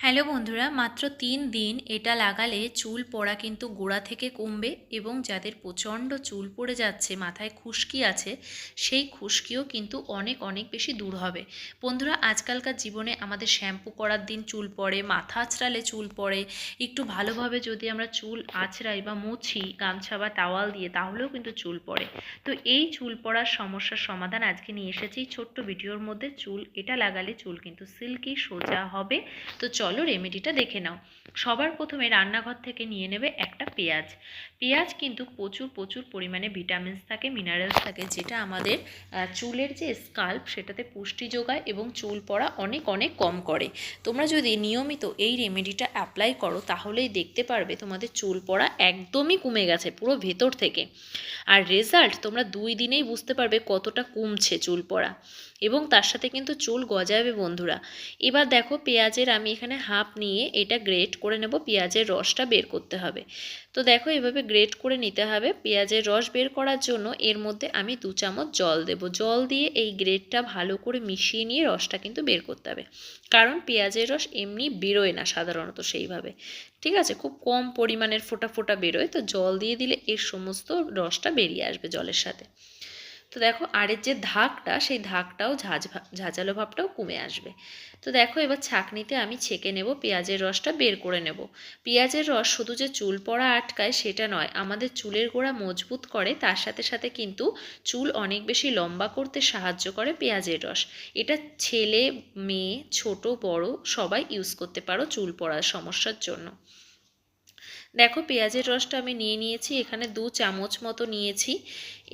Hello বন্ধুরা, মাত্র তিন দিন এটা লাগালে চুল পড়া কিন্তু গোড়া থেকে কমবে এবং যাদের প্রচণ্ড চুল পড়ে যাচ্ছে, মাথায় খুশকি আছে, সেই খুশকিও কিন্তু অনেক অনেক বেশি দূর হবে। বন্ধুরা, আজকালকার জীবনে আমাদের শ্যাম্পু করার দিন চুল পড়ে, মাথা আঁচড়ালে চুল পড়ে, একটু ভালোভাবে যদি আমরা চুল আঁচড়াই বা মুছি, গামছা বা টাওয়াল দিয়ে, তাহলেও কিন্তু চুল পড়ে। তো এই চুল পড়ার সমস্যার সমাধান আজকে নিয়ে এসেছি। ছোট্ট ভিডিওর মধ্যে চুল, এটা লাগালে চুল কিন্তু সিল্কি সোজা হবে। তো চলো রেমেডিটা দেখে নাও। সবার প্রথমে রান্নাঘর থেকে নিয়ে নেবে একটা পেঁয়াজ। পেঁয়াজ কিন্তু প্রচুর প্রচুর পরিমাণে ভিটামিনস থাকে, মিনারেলস থাকে, যেটা আমাদের চুলের যে স্কাল্প সেটাতে পুষ্টি যোগায় এবং চুল পড়া অনেক অনেক কম করে। তোমরা যদি নিয়মিত এই রেমেডিটা অ্যাপ্লাই করো, তাহলেই দেখতে পারবে তোমাদের চুল পড়া একদমই কমে গেছে পুরো ভেতর থেকে। আর রেজাল্ট তোমরা দুই দিনেই বুঝতে পারবে কতটা কমছে চুল পড়া। এবং তার সাথে কিন্তু চুল গজাবে বন্ধুরা। এবার দেখো পেঁয়াজের আমি এখানে হাফ নিয়ে এটা গ্রেট করে নেব, পেঁয়াজের রসটা বের করতে হবে। তো দেখো এভাবে গ্রেট করে নিতে হবে, পেঁয়াজের রস বের করার জন্য এর মধ্যে আমি দু চামচ জল দেব। জল দিয়ে এই গ্রেটটা ভালো করে মিশিয়ে নিয়ে রসটা কিন্তু বের করতে হবে। কারণ পেঁয়াজের রস এমনি বেরোয় না সাধারণত সেইভাবে। ঠিক আছে? খুব কম পরিমাণের ফোটা ফোটা বেরোয়, তো জল দিয়ে দিলে এর সমস্ত রসটা বেরিয়ে আসবে জলের সাথে। তো দেখো, আরের যে ধাকটা, সেই ধাকটাও ঝাঁঝ ঝাঁঝালো ভাবটাও কমে আসবে। তো দেখো, এবার ছাঁকনিতে আমি ছেঁকে নেব, পেঁয়াজের রসটা বের করে নেব। পেঁয়াজের রস শুধু যে চুল পড়া আটকায় সেটা নয়, আমাদের চুলের গোড়া মজবুত করে, তার সাথে সাথে কিন্তু চুল অনেক বেশি লম্বা করতে সাহায্য করে পেঁয়াজের রস। এটা ছেলে, মেয়ে, ছোট, বড় সবাই ইউজ করতে পারো চুল পড়ার সমস্যার জন্য। দেখো, পেঁয়াজের রসটা আমি নিয়ে নিয়েছি, এখানে দু চামচ মতো নিয়েছি।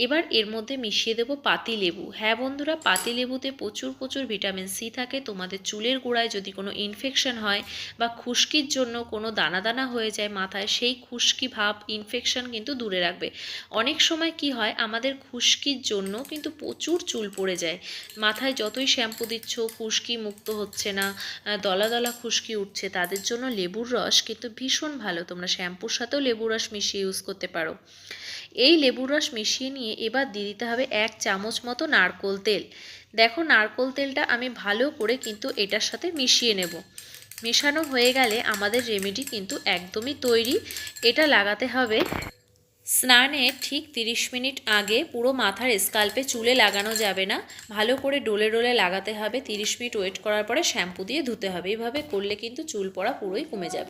এবার এর মধ্যে মিশিয়ে দেবো পাতি লেবু। হ্যাঁ বন্ধুরা, পাতি লেবুতে প্রচুর প্রচুর ভিটামিন সি থাকে। তোমাদের চুলের গোড়ায় যদি কোনো ইনফেকশন হয় বা খুশকির জন্য কোনো দানা দানা হয়ে যায় মাথায়, সেই খুশকি ভাব ইনফেকশন কিন্তু দূরে রাখবে। অনেক সময় কি হয়, আমাদের খুশকির জন্য কিন্তু প্রচুর চুল পড়ে যায়। মাথায় যতই শ্যাম্পু দিচ্ছ, খুশকি মুক্ত হচ্ছে না দলা দলা খুশকি উঠছে, তাদের জন্য লেবুর রস কিন্তু ভীষণ ভালো। তোমরা শ্যাম্পুর সাথেও লেবুর রস মিশিয়ে ইউজ করতে পারো। এই লেবুর রস মিশিয়ে নিয়ে এবার দিয়ে দিতে হবে এক চামচ মতো নারকোল তেল। দেখো নারকোল তেলটা আমি ভালো করে কিন্তু এটার সাথে মিশিয়ে নেব। মেশানো হয়ে গেলে আমাদের রেমেডি কিন্তু একদমই তৈরি। এটা লাগাতে হবে স্নানের ঠিক 30 মিনিট আগে। পুরো মাথার স্কাল্পে চুলে লাগানো যাবে না। ভালো করে ডোলে ডোলে লাগাতে হবে। 30 মিনিট ওয়েট করার পরে শ্যাম্পু দিয়ে ধুতে হবে। এভাবে করলে কিন্তু চুল পড়া পুরোই কমে যাবে।